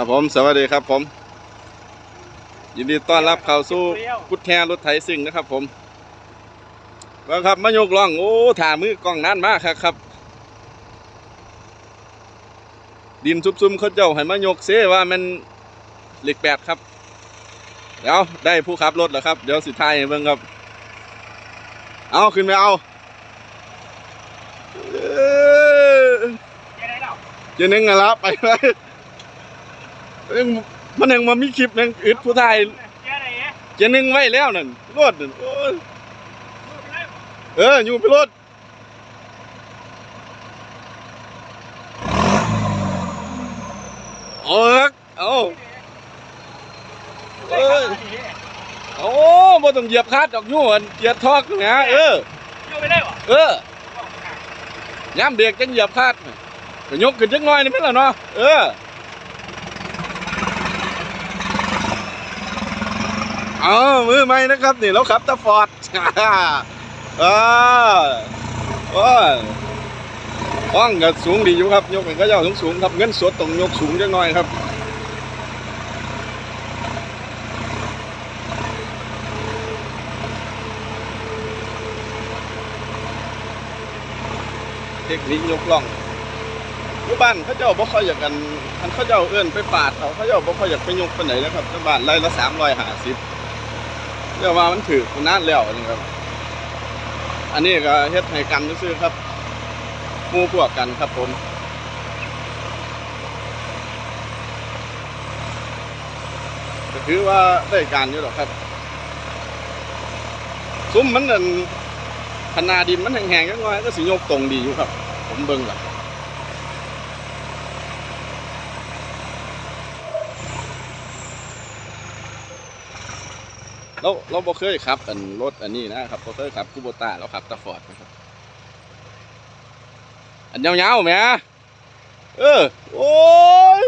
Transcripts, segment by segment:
ครับผมสวัสดีครับผม ยินดีต้อนรับเข้าสู่กุดแทรถไถซิ่งนะครับ ผมว่าครับมายกล่องโอ้ถ่ามือกล้องนานมากครับครับ ดินซุ่มๆเขาเจ้าให้มายกเสว่ามันเหล็กแปดครับ เดี๋ยวได้ผู้ขับรถแล้วครับ เดี๋ยวสิทายเบิ่งครับ เอาขึ้นไปเอาเจนึงอะละไปไปยัง มันยังมามีคลิปยังอึดผู้ไทยเจ๊ได้เอ๊ะเจนึงไว้แล้วนั่นรถนั่นโอ้ยพูดไปเลยเอออยู่ไปรถเอาเอิกเอาเอ้ยโอ้บ่ต้องเหยียบคาดดอกยู่อันเหยียบทอกนะเออโยกไปเลยวะเออย่ำเบรกจังเหยียบคาดก็ยกขึ้นจังน้อยนี่แม่นล่ะเนาะเออ เอามือใหม่นะครับนี่เราขับตะฟอร์ดอ่าโอ้ยห้องก็สูงดีอยู่ครับ ยกเป็นก็ย่อสูงสูงๆครับเงินสดต้องยกสูงจังหน่อยครับเทคนิคยกล่องอยู่บ้านเขาเจ้าบ่ค่อยอยากกันคันเขาเจ้าเอื้อนไปปาดเอาเขาเจ้าบ่ค่อยอยากไปยกไปไหนนะครับที่บ้านไร่ละ350 เรียกว่ามันถือมันนานแล้วนี่ครับ อันนี้ก็เฮ็ดให้กันซื่อครับมู่พวกกันครับผมก็ถือว่าได้การอยู่หรอกครับ ซุ้มมันนั่นพนาดินมันแห้งๆจังน้อยก็สิยกตรงดีอยู่ครับ ผมเบิ่งล่ะ เราเราบ่เคยขับ อันรถอันนี้นะครับบ่เคยขับคูโบต้าเราขับตาฟอร์ดนะครับ อันยาวๆแหมเออโอ้ย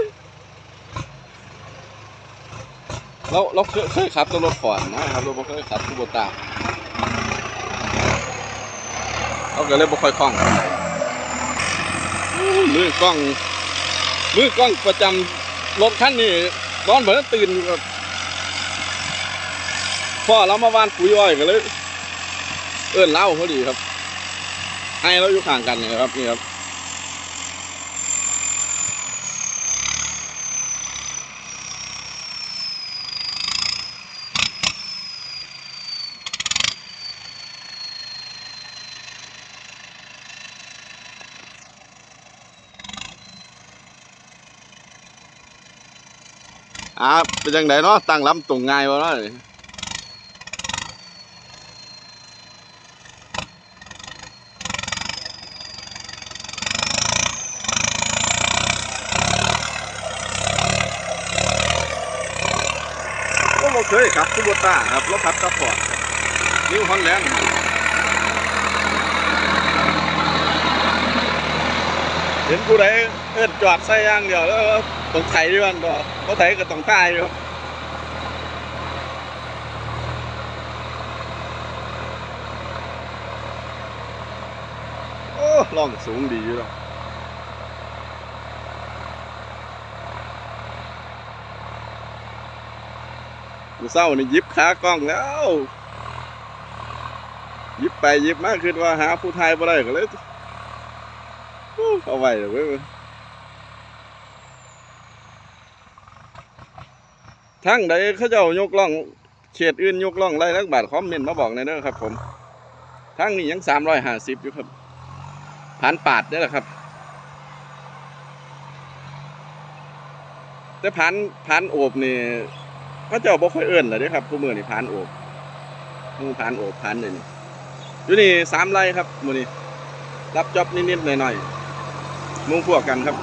เราเราเคยเคยขับตัวรถฟอร์ดนะครับเราบ่เคยขับคูโบต้าเราก็เลยบ่ค่อยคล่องมือกล้องมือกล้องประจำรถคันนี้ร้อนเบิดตื่นอยู่ครับ พ่อเรามาวานปุ๋ยอ้อยก็เลย เอิ้นเล่าพอดีครับ ให้เราอยู่ข้างกันนี่ครับนี่ครับอ่าเป็นจังไดเนาะตั้งลำตรงง่ายวะเนาะ เคยขับคูโบต้าครับรถขับซัพพอร์ตครับนิวฮอลแลนด์เห็นผู้ใดเอิ้นจอดใส่ย่างเดียวแล้วต้องไถด้วยกันบ่บ่ไถก็ต้องตายอยู่โอ้ล่องสูงดีอยู่แล้ว กูเศร้านี่ยิบขากล้องแล้ว ยิบไปยิบมาคือว่าหาผู้ไทยบ่ได้ก็เลยเอาไว้เว้ยทั้งใดเขาเจ้ายกล่องเขตอื่นยกล่องไรลักบาทคอมเมนต์มาบอกในอยเด้อครับ ผมทั้งนี้ยังสามร้อยห้าสิบอยู่ครับผ่านปาดนี่แหละครับแต่ผ่านผ่านโอบนี่ ก็เจ้าบ่ค่อยเอื้อนเลยด้ครับผู้มือนี่ผ่านโอบหมูผ่านโอบผ่านเลยนี่อยู่นี่สามไร่ครับมือนี่รับจ็อบนิดๆหน่อยๆมุ่งพวกกันครับ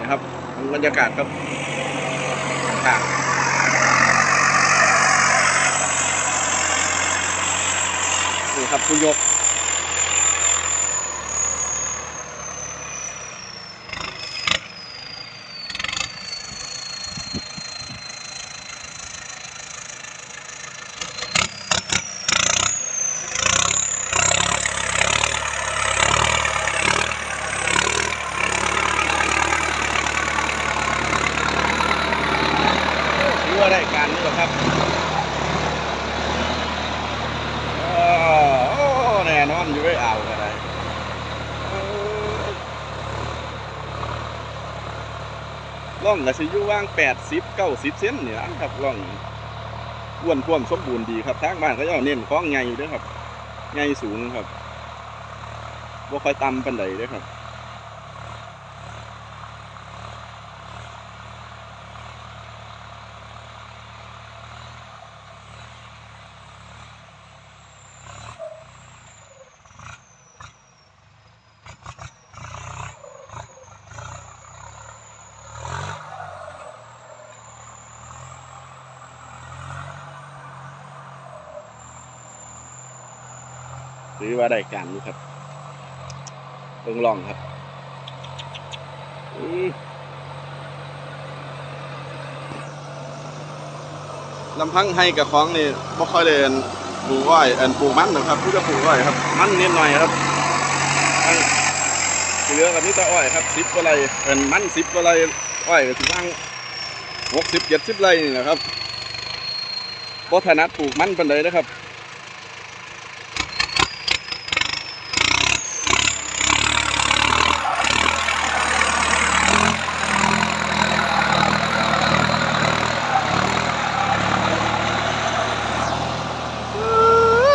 นะครับบรรยากาศครับข้างนี่ครับผู้ยก ล่องก็สิอยู่ว่างแปดสิบเก้าสิบเซนนี่นะครับล่องอ้วนท่วมสมบูรณ์ดีครับทางบ้านเขาจะเอเน้นคล้องไงด้วยครับไงสูงครับบ่ค่อยต่ำปันใดด้วยครับ หรือว่าได้การอยู่ครับเบิ่งลองครับอืมลำพังให้กับของนี่บ่ค่อยได้อันปลูกอ้อยอันปลูกมันหรอกครับพี่จะปลูกอ้อยครับ มันนิดหน่อยครับอันที่เหลือกับนี่ตะอ้อยครับสิบกว่าไรอันมันสิบกว่าไรอ้อยก็สิบ้างหกสิบเจ็ดสิบไรนี่แหละครับบ่ถนัดปลูกมันปานใดนะครับ เอ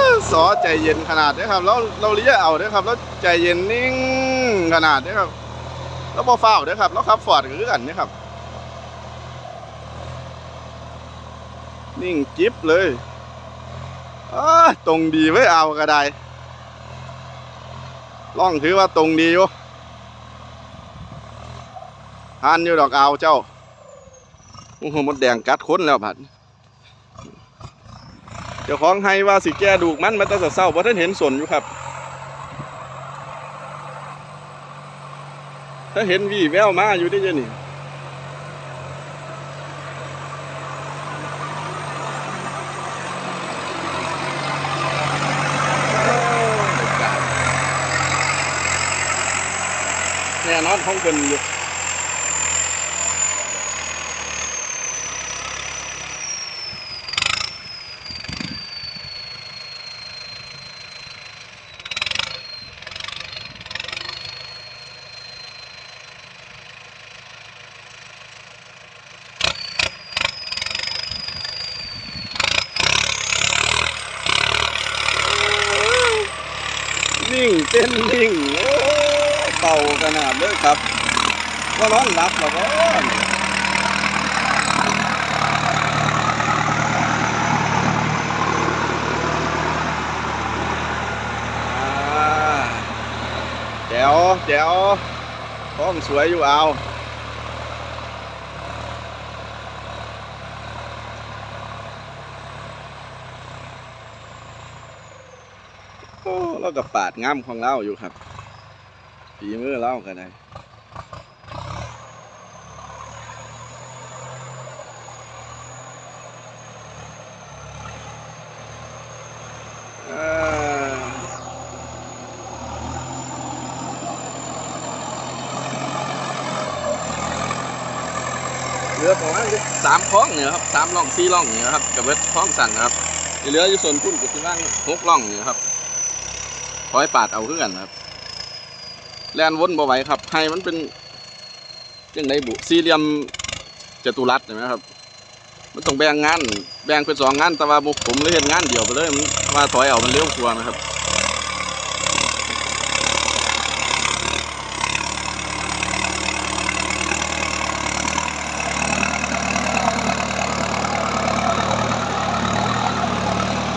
อสอ ใจเย็นขนาดนี้ครับแล้วเราเลี้ยเอาเด้อครับ แล้วใจเย็นนิ่งขนาดนี้ครับ แล้วบ่ฟ้าด้อครับ แล้วขับฟอร์ดก็คือกันนี่ครับ นิ่งจิ๊บเลยอตรงดีไว้เอาก็ได้ล่องถือว่าตรงดีอยู่ทานอยู่ดอกเอาเจ้าโอ้โหมดแดงกัดค้นแล้วผัด เจ้าของให้ว่าสิแก้ดูกมันมันตั้งแต่เศร้าเพราะท่านเห็นสนอยู่ครับ ถ้าเห็นวีแววมาอยู่ได้ยังนี่แน่นอนของเป็นอยู่ นิ่ง เต้นนิ่งโอ้เป่าขนาดเลยครับก็ร้อนรับแล้วะอ่าแจ๋วแจ๋วท้องสวยอยู่เอาโอ้ เราก็ปาดงามของเราอยู่ครับฝีมือเราก็ได้อ่าเหลือประมาณสามคล้องเนี่ยครับสามร่องสี่ร่องเนี่ยครับกับเวทคล้องสั่นครับเหลืออยู่ส่วนพุ่นกับที่ว่างหกร่องเนี่ยครับ คอยปาดเอาคือกันครับ แลนวนบ่ไหวครับ ให้มันเป็นยังไงบุสี่เหลี่ยมจตุรัสเห็นไหมครับ มันต้องแบ่งงาน แบ่งเป็นสองงาน แต่ว่าบุผมเลยเห็นงานเดียวไปเลยมันว่าถอยเอามันเร็วกว่านะครับ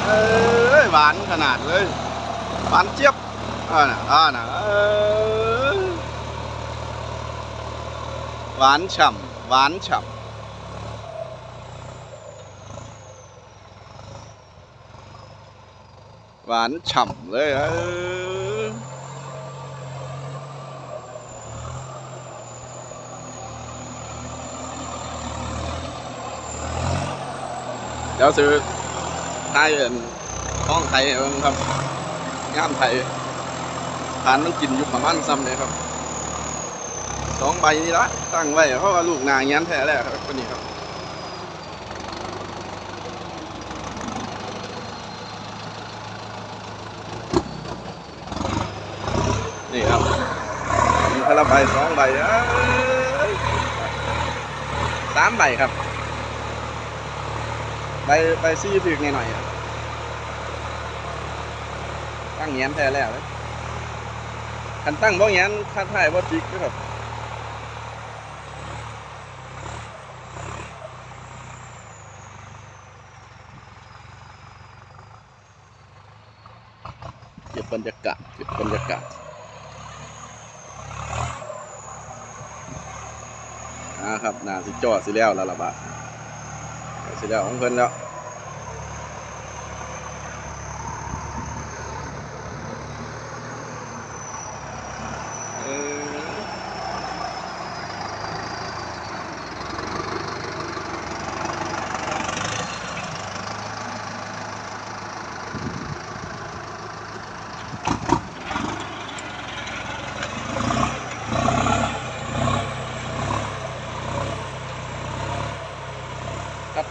เอ้ยหวานขนาดเลย หวานเจี๊ยบอ่านะอ่านะเอ้ยหวานฉ่ำหวานฉ่ำหวานฉ่ำเลยเอ้ยเดี๋ยวซื้อไทยเอิ่นท้องไทยเบิ่งครับ งามไทยฐานต้องกินอยู่ประมันซ้ำเลยครับสองใบนี้ละตั้งไว้เพราะว่าลูกนางยันแท้แล้วครับนี้ครับนี่ครับมีพละใบสองใบสามใบครับใบใบซี่ถึกหน่อยๆ ตั้งแง้มแท้แล้วคันตั้งบ่แง้มคาดท้ายบ่จิกเด้อครับเก็บบรรยากาศเก็บบรรยากาศอ่าครับนาสิจอดสิแล้วล้วล่ะบาดสิแล้วของเพิ่นแล้ว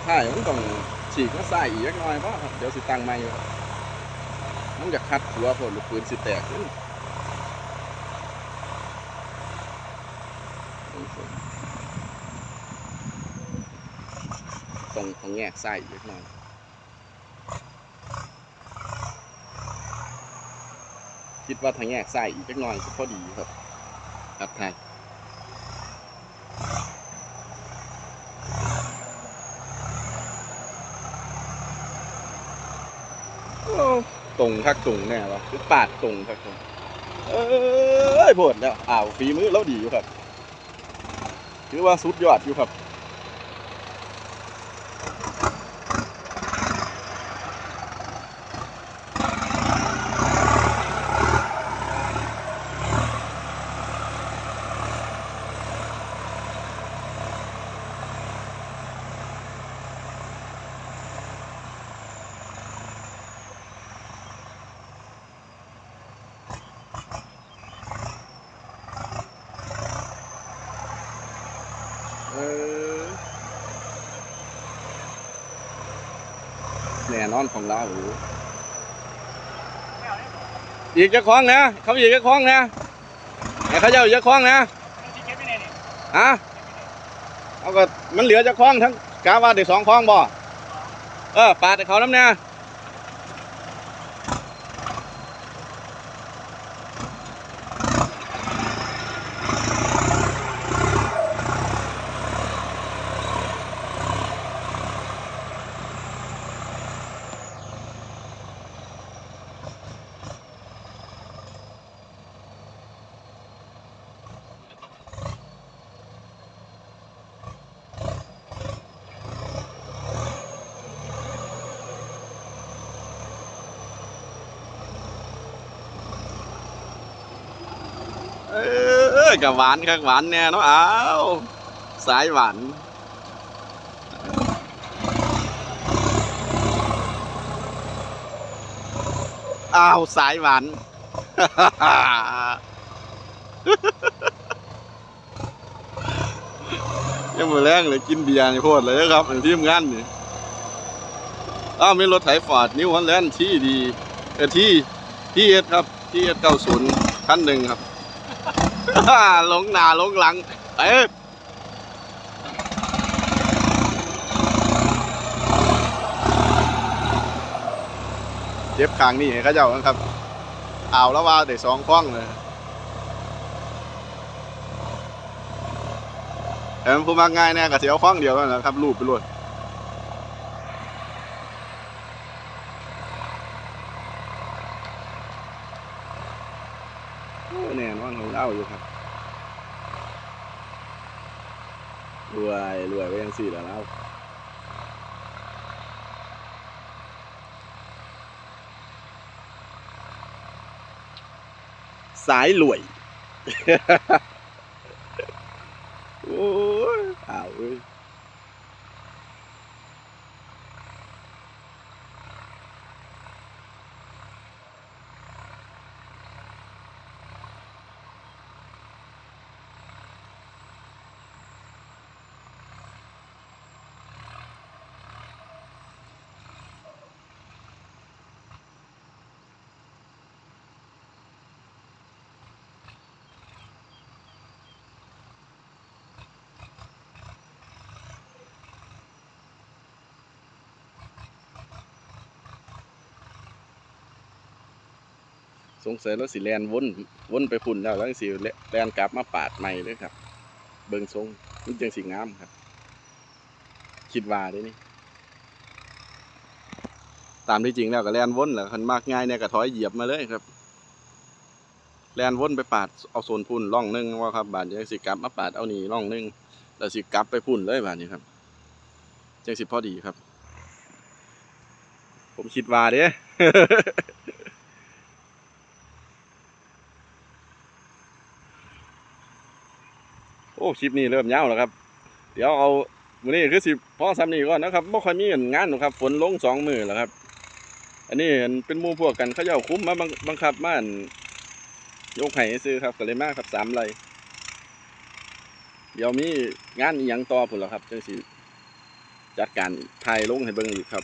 ท้ายมันต้องฉีกมาใส่อีกจักน่อยเพราะเดี๋ยวสิตังใหม่อยู่ครับมันจะคัดหัวผลลูกปืนสิแตกขึ้นต้องต้องแงกใส่อีกจักน่อยคิดว่าทางแยกใส่อีกจักน่อยสิพอดีครับครับไทย ตรงทักตรงแน่วะคือปาดตรงทักตรงเอ้ยโพดแล้วอ้าวฝีมือเราดีอยู่ครับถือว่าสุดยอดอยู่ครับ น่นอนของลาโอ้โหไม่เอาเลยอีกจะคล้องนะเขาอีกจะคล้องนะไอ้เขาเจ้าอีกจะคล้องนะเอาที่เก็บไปไหนเนี่ยฮะเอาก็มันเหลือจะคล้องทั้งกาว่าเด้สองคล้องบ่เออปาดเขาน้ำเนี่ยเอ อกับหวานครับหวานแน่เนาะอ้าวสายหวานอ้าวสายหวานยังมือแรงเลยกินเบียร์นี่โพดเลยครับที่ทำงานนี่อ้าวมีรถไถฟอร์ดนิวฮอลแลนด์ที่ดีเออที่ที่เอสครับที่เอสเก้าศูนย์คันหนึ่งครับ ลงหน้าหลงหลังเอ๊ะเจ็บขางนี่ให้เขาเจ้าครับเอาแล้วว่าได้สองข้องเลยแต่มันผู้มักง่ายแน่กับเสียวข้องเดียวนั่นแหละครับรูปไปเลย แน่นอนของเราอยู่ครับรวยรวยไปยังสี่แล้วเราสายรวย โอ้ยอ้าวเอ้ย สงสัยรถสิแลนวนวนไปพุ่นแล้วแล้วสิแลนกลับมาปาดใหม่เลยครับ เบิงทรงมันจังสิงามครับ คิดว่าเด้นี่ ตามที่จริงแล้วก็แลนวนแหละคันมากง่ายเนี่ยก็ถอยเหยียบมาเลยครับ แลนวนไปปาดเอาโซนพุ่นร่องนึงว่าครับบาดจังสิกลับมาปาดเอานี่ร่องนึงแล้วสิกลับไปพุ่นเลยบาดนี้ครับจังสิพอดีครับ ผมคิดว่าเด้ อ้คลิปนี้เริ่มยาวแล้วครับ เดี๋ยวเอาวันนี้คือสิพ่อซ้ำนี้ก่อนนะครับไม่ค่อยมีงานหรอกครับ ฝนลงสองมือแล้วครับ อันนี้เป็นมูพวกกันเขาเจ้าคุ้มมาบังคับมานยกไห้ซื้อครับก็เลยมาครับสามไรเดี๋ยวมีงานอีหยังต่อพุ่นแล้วครับจังสิจัดการถ่ายลงให้เบิ่งอีกครับ